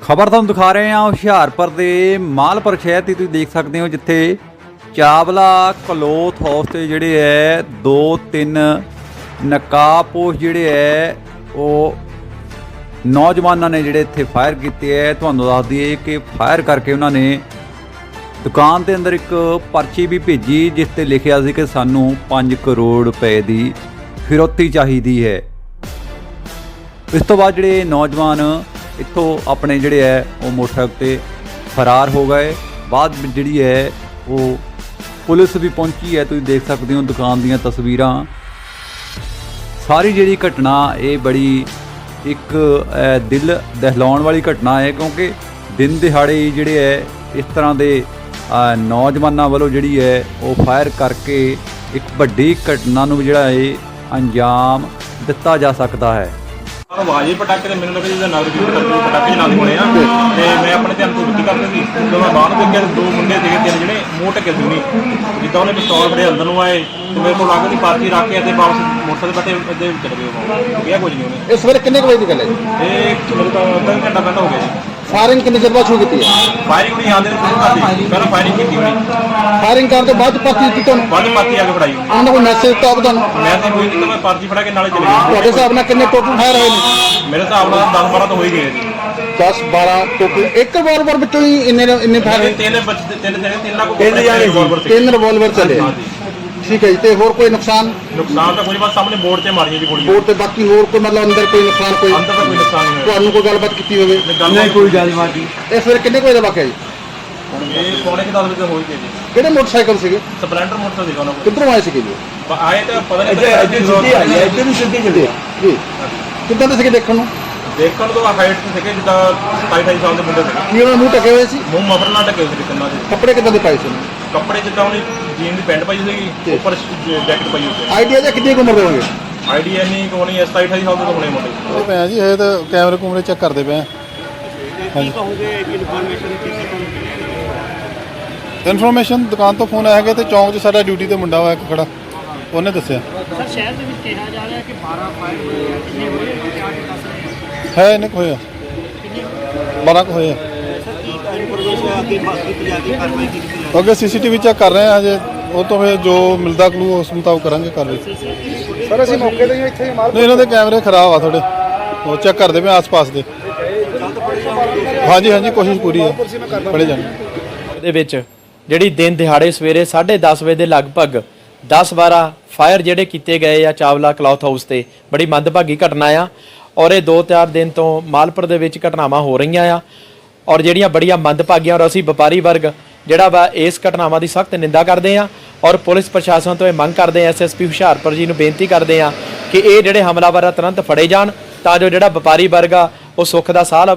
ਖਬਰ ਤੁਹਾਨੂੰ ਦਿਖਾ ਰਹੇ ਹਾਂ ਹੁਸ਼ਿਆਰਪੁਰ ਦੇ ਮਾਲਪੁਰ ਸ਼ਹਿਰ ਦੀ ਤੁਸੀਂ ਦੇਖ ਸਕਦੇ ਹੋ, ਜਿੱਥੇ ਚਾਵਲਾ ਕਲੋਥ ਹਾਊਸ ਤੇ ਜਿਹੜੇ ਹੈ, ਦੋ ਤਿੰਨ ਨਕਾਬਪੋਸ਼ ਜਿਹੜੇ ਹੈ, ਉਹ ਨੌਜਵਾਨਾਂ ਨੇ ਜਿਹੜੇ ਇੱਥੇ ਫਾਇਰ ਕੀਤੇ ਹੈ। ਤੁਹਾਨੂੰ ਦੱਸ ਦਈਏ ਕਿ ਫਾਇਰ ਕਰਕੇ ਉਹਨਾਂ ਨੇ ਦੁਕਾਨ ਦੇ ਅੰਦਰ ਇੱਕ ਪਰਚੀ ਵੀ ਭੇਜੀ, ਜਿਸ ਤੇ ਲਿਖਿਆ ਸੀ ਕਿ ਸਾਨੂੰ 5 ਕਰੋੜ ਰੁਪਏ ਦੀ ਫਿਰੌਤੀ ਚਾਹੀਦੀ ਹੈ। ਇਸ ਤੋਂ ਬਾਅਦ ਜਿਹੜੇ ਨੌਜਵਾਨ ਇੱਥੋਂ ਆਪਣੇ ਜਿਹੜੇ ਹੈ, ਉਹ ਮੋਟਰਸਾਈਕਲ ਤੇ ਫਰਾਰ ਹੋ ਗਏ। ਬਾਅਦ ਵਿੱਚ ਜਿਹੜੀ ਹੈ, ਉਹ ਪੁਲਿਸ ਵੀ ਪਹੁੰਚੀ ਹੈ, ਤੁਸੀਂ ਦੇਖ ਸਕਦੇ ਹੋ ਦੁਕਾਨ ਦੀਆਂ ਤਸਵੀਰਾਂ। ਸਾਰੀ ਜਿਹੜੀ ਘਟਨਾ, ਇਹ ਬੜੀ ਇੱਕ ਦਿਲ ਦਹਿਲਾਉਣ ਵਾਲੀ ਘਟਨਾ ਹੈ, ਕਿਉਂਕਿ ਦਿਨ ਦਿਹਾੜੇ ਹੀ ਜਿਹੜੇ ਹੈ, ਇਸ ਤਰ੍ਹਾਂ ਦੇ ਨੌਜਵਾਨਾਂ ਵੱਲੋਂ ਜਿਹੜੀ ਹੈ, ਉਹ ਫਾਇਰ ਕਰਕੇ ਇੱਕ ਵੱਡੀ ਘਟਨਾ ਨੂੰ ਜਿਹੜਾ ਹੈ ਅੰਜਾਮ ਦਿੱਤਾ ਜਾ ਸਕਦਾ ਹੈ। ਆਵਾਜ਼ ਹੀ ਪਟਾਕੇ ਤੇ ਮੈਨੂੰ ਲੱਗਾ ਜਿਹਦਾ ਨਗਰ ਕੀਰਤਨ ਕਰਕੇ ਪਟਾਕੇ ਚਲਾਉਂਦੇ ਹੋਣੇ ਆ। ਤੇ ਮੈਂ ਆਪਣੇ ਧਿਆਨ ਤੋਂ ਰੁੱਟੀ ਕਰਦੇ ਸੀ ਜਦੋਂ ਮੈਂ ਬਾਹਰ ਨੂੰ ਦੇਖਿਆ ਤੇ ਦੋ ਮੁੰਡੇ ਸੀਗੇ ਤਿੰਨ ਜਿਹੜੇ ਮੂੰਹ ਢੱਕੇ ਸੀ। ਨਹੀਂ ਜਿੱਦਾਂ ਉਹਨੇ ਪਿਸਤੌਲ ਫੜੇ ਅੰਦਰ ਨੂੰ ਆਏ ਤੇ ਮੇਰੇ ਕੋਲ ਲੱਗ ਦੀ ਪਾਰਟੀ ਰੱਖ ਕੇ ਤੇ ਵਾਪਸ ਮੋਟਰਸਾਈਕਲ ਬੈਠੇ ਇੱਥੇ ਚਲੇ ਗਏ ਉਹ। ਕਿਹਾ ਕੁਝ ਨਹੀਂ ਉਹਨੇ। ਇਹ ਸਵੇਰੇ ਕਿੰਨੇ ਕੁ ਵਜੇ ਦੀ ਗੱਲ ਹੈ ਜੀ? ਇਹ ਮੇਰੇ ਤਾਂ ਅੱਧਾ ਕੁ ਘੰਟਾ ਪਹਿਲਾਂ ਹੋ ਗਿਆ ਜੀ। ਫਾਇਰਿੰਗ ਕਿੰਨੇ ਚਿਰ ਬਾਅਦ ਸ਼ੁਰੂ ਕੀਤੀ ਹੈ? ਫਾਇਰਿੰਗ ਨਹੀਂ ਆਉਂਦੇ ਸ਼ੁਰੂ ਕਰਦੀ ਪਹਿਲਾਂ ਫਾਇਰਿੰਗ ਕੀਤੀ ਹੋਣੀ। ਫਾਇਰਿੰਗ ਕਰਨ ਤੋਂ ਬਾਅਦ ਪਾਰਟੀ ਦਿੱਤੀ ਤੁਹਾਨੂੰ? ਬਾਅਦ ਪਾਰਟੀ ਆ ਕੇ ਫੜਾਈ। ਉਹਨਾਂ ਨੇ ਕੋਈ ਮੈਸੇਜ ਦਿੱਤਾ ਹੋਵੇ ਤੁਹਾਨੂੰ? ਮੈਂ ਤਾਂ ਕੋਈ ਨਹੀਂ ਤਾਂ ਮੈਂ ਪਾਰਟੀ ਫੜਾ ਕੇ ਨਾਲੇ ਚਲੇ ਗਿਆ। ਤੁਹਾਡੇ ਹਿਸਾਬ ਨਾਲ ਕਿੰਨੇ ਟੋਟਲ ਫਾਇਰ ਹੋਏ ਨੇ? ਮੇਰੇ ਹਿਸਾਬ ਨਾਲ 10 12 ਤਾਂ ਹੋ ਹੀ ਗਏ ਜੀ 10 12 ਟੋਟਲ ਇੱਕ ਰਿਵਾਲਵਰ ਵਿੱਚੋਂ ਹੀ ਇੰਨੇ ਇੰਨੇ ਫਾਇਰ ਤਿੰਨ ਬੱਚੇ ਤਿੰਨ ਤਿੰਨ ਤਿੰਨਾਂ ਕੋ ਤਿੰਨ ਜਾਣੇ ਤਿੰਨ ਰਿਵਾਲਵਰ ਚੱਲੇ। ਠੀਕ ਹੈ ਜੀ ਤੇ ਹੋਰ ਕੋਈ ਨੁਕਸਾਨ? ਨੁਕਸਾਨ ਤਾਂ ਕੁਝ ਬਸ ਸਾਹਮਣੇ ਬੋਰਡ ਤੇ ਮਾਰੀਆਂ ਜੀ ਗੋਲੀਆਂ। ਹੋਰ ਤੇ ਬਾਕੀ ਹੋਰ ਕੋਈ ਮਤਲਬ ਅੰਦਰ ਕੋਈ ਨੁਕਸਾਨ ਕੋਈ ਅੰਦਰ ਤਾਂ ਕੋਈ ਨੁਕਸਾਨ ਨਹੀਂ ਹੋਇਆ। ਤੁਹਾਨੂੰ ਕੋਈ ਗੱਲਬਾਤ ਕੀਤੀ ਹੋਵੇ? ਨਹੀਂ ਕੋਈ ਗੱਲਬਾਤ ਨਹੀਂ। ਇਹ ਸਵੇਰੇ ਕਿੰਨੇ ਕੁ ਵਜੇ ਦਾ ਵਾਕਿਆ ਜੀ? ਇਹ ਪੌਣੇ ਕਿ 10 ਵਜੇ ਹੋਈ ਗਈ ਜੀ। ਕਿਹੜੇ ਮੋਟਰਸਾਈਕਲ ਸੀਗੇ? ਸਪਲੈਂਡਰ ਮੋਟਰ ਸੀਗਾ ਉਹਨਾਂ ਕੋਲ। ਕਿੱਧਰੋਂ ਆਏ ਸੀਗੇ ਜੀ? ਬ- ਆਏ ਤਾਂ ਪਤਾ ਨਹੀਂ ਇੱਧਰ ਸਿੱਧੀ ਆਈ ਹੈ ਇੱਧਰ ਸਿੱਧੇ ਚੱਲੇ ਜੀ। ਕਿੱਦਾਂ ਦੇ ਸੀਗੇ ਦੇਖਣ ਨੂੰ? ਦੇਖਣ ਨੂੰ ਤਾਂ ਹਾਈਟ ਤੇ ਸੀਗੇ ਜਿੱਦਾਂ 27 28 ਸਾਲ ਦੇ ਮੁੰਡੇ ਸੀਗੇ। ਕੀ ਉਹਨਾਂ ਨੂੰ ਮੂੰਹ ਢਕੇ ਹੋਏ ਸੀ? ਮੂੰਹ ਮਫਰ ਨਾਲ ਢਕੇ ਸੀ ਕੰਨਾਂ ਦੇ। ਕੱਪੜੇ ਕਿੱਦਾਂ ਦੇ ਪਾਏ ਸੀ? ਕੱਪੜੇ ਜਿੱਦਾਂ ਉਹਨੇ ਜੀਨ ਦੀ ਪੈਂਟ ਪਾਈ ਸੀਗੀ ਉੱਪਰ ਜੈਕਟ ਪਾਈ ਹੋਈ ਸੀ। ਆਈਡੀਆ ਜਾਂ ਕਿੰਨੀ ਕੁ ਉਮਰ ਦੇ ਹੋਣਗੇ? ਆਈਡੀਆ ਨਹੀਂ ਕੋਣੀ 27 28 ਸਾਲ ਦੇ ਤਾਂ ਹੋਣੇ ਮੁੰਡੇ। ਇਹ ਪਏ ਆ ਜੀ ਇਹ ਤਾਂ ਕੈਮਰੇ ਕੁਮਰੇ ਚੈੱਕ ਕਰਦੇ ਪਏ ਆ। ਇਨਫੋਰਮੇਸ਼ਨ ਦੁਕਾਨ ਤੋਂ ਫੋਨ ਆਇਆ ਗਿਆ ਤੇ ਚੌਂਕ 'ਚ ਸਾਡਾ ਡਿਊਟੀ ਤੇ ਮੁੰਡਾ ਹੋਇਆ ਇੱਕ ਖੜਾ। ਉਹਨੇ ਦੱਸਿਆ। ਸਰ ਸ਼ਹਿਰ ਦੇ ਵਿੱਚ ਕਿਹਾ ਜਾ ਰਿਹਾ ਕਿ 12 ਫਾਇਰ ਹੋਏ ਆ। ਕਿੰਨੇ ਹੋਏ ਆ? ਕਿਆ ਕੀ ਦੱਸ ਰਹੇ ਆ ਹੈ ਇਹਨੇ ਕੁ ਹੋਇਆ 12 ਕੁ ਹੋਏ ਆ। ਅੱਗੇ ਸੀਸੀਟੀਵੀ ਚੈੱਕ ਕਰ ਰਹੇ ਆ ਹਜੇ। ਉਹ ਤੋਂ ਫਿਰ ਜੋ ਮਿਲਦਾ ਕਲੂ ਉਸ ਮੁਤਾਬਕ ਕਰਾਂਗੇ ਕਾਰਵਾਈ। ਸਰ ਅਸੀਂ ਮੌਕੇ ਤੇ ਹੀ ਇੱਥੇ ਹੀ ਮਾਰ ਨਹੀਂ ਇਹਨਾਂ ਦੇ ਕੈਮਰੇ ਖਰਾਬ ਆ ਥੋੜੇ ਉਹ ਚੈੱਕ ਕਰਦੇ ਪਏ ਆਸ-ਪਾਸ ਦੇ। ਹਾਂਜੀ ਹਾਂਜੀ ਕੋਸ਼ਿਸ਼ ਪੂਰੀ ਹੈ ਫੜੇ ਜਾਣ। ਦੇ ਵਿੱਚ ਜਿਹੜੀ ਦਿਨ ਦਿਹਾੜੇ ਸਵੇਰੇ 10:30 ਵਜੇ ਦੇ ਲਗਭਗ 10-12 ਫਾਇਰ ਜਿਹੜੇ ਕੀਤੇ ਗਏ ਆ ਚਾਵਲਾ ਕਲੌਥ ਹਾਊਸ ਤੇ, ਬੜੀ ਮੰਦਭਾਗੀ ਘਟਨਾ ਆ। ਔਰ ਇਹ 2-4 ਦਿਨ ਤੋਂ ਮਾਲਪੁਰ ਦੇ ਵਿੱਚ ਘਟਨਾਵਾਂ ਹੋ ਰਹੀਆਂ ਆ। ਔਰ ਜਿਹੜੀਆਂ ਬੜੀਆਂ ਮੰਦਭਾਗੀਆਂ ਔਰ ਅਸੀਂ ਵਪਾਰੀ ਵਰਗ, ਜਿਹੜਾ ਵਾ ਇਸ ਘਟਨਾਵਾਂ ਦੀ ਸਖਤ ਨਿੰਦਾ ਕਰਦੇ ਆ। ਔਰ ਪੁਲਿਸ ਪ੍ਰਸ਼ਾਸਨ ਤੋਂ ਇਹ ਮੰਗ ਕਰਦੇ ਆ ਐਸਐਸਪੀ ਹੁਸ਼ਿਆਰਪੁਰ ਜੀ ਨੂੰ ਬੇਨਤੀ ਕਰਦੇ ਆ ਕਿ ਇਹ ਜਿਹੜੇ ਹਮਲਾਵਰ ਆ, ਤੁਰੰਤ ਫੜੇ ਜਾਣ, ਤਾਂ ਜੋ ਜਿਹੜਾ ਵਪਾਰੀ ਵਰਗ ਆ, ਉਹ ਸੁੱਖ ਦਾ ਸਾਹ ਲਵੇ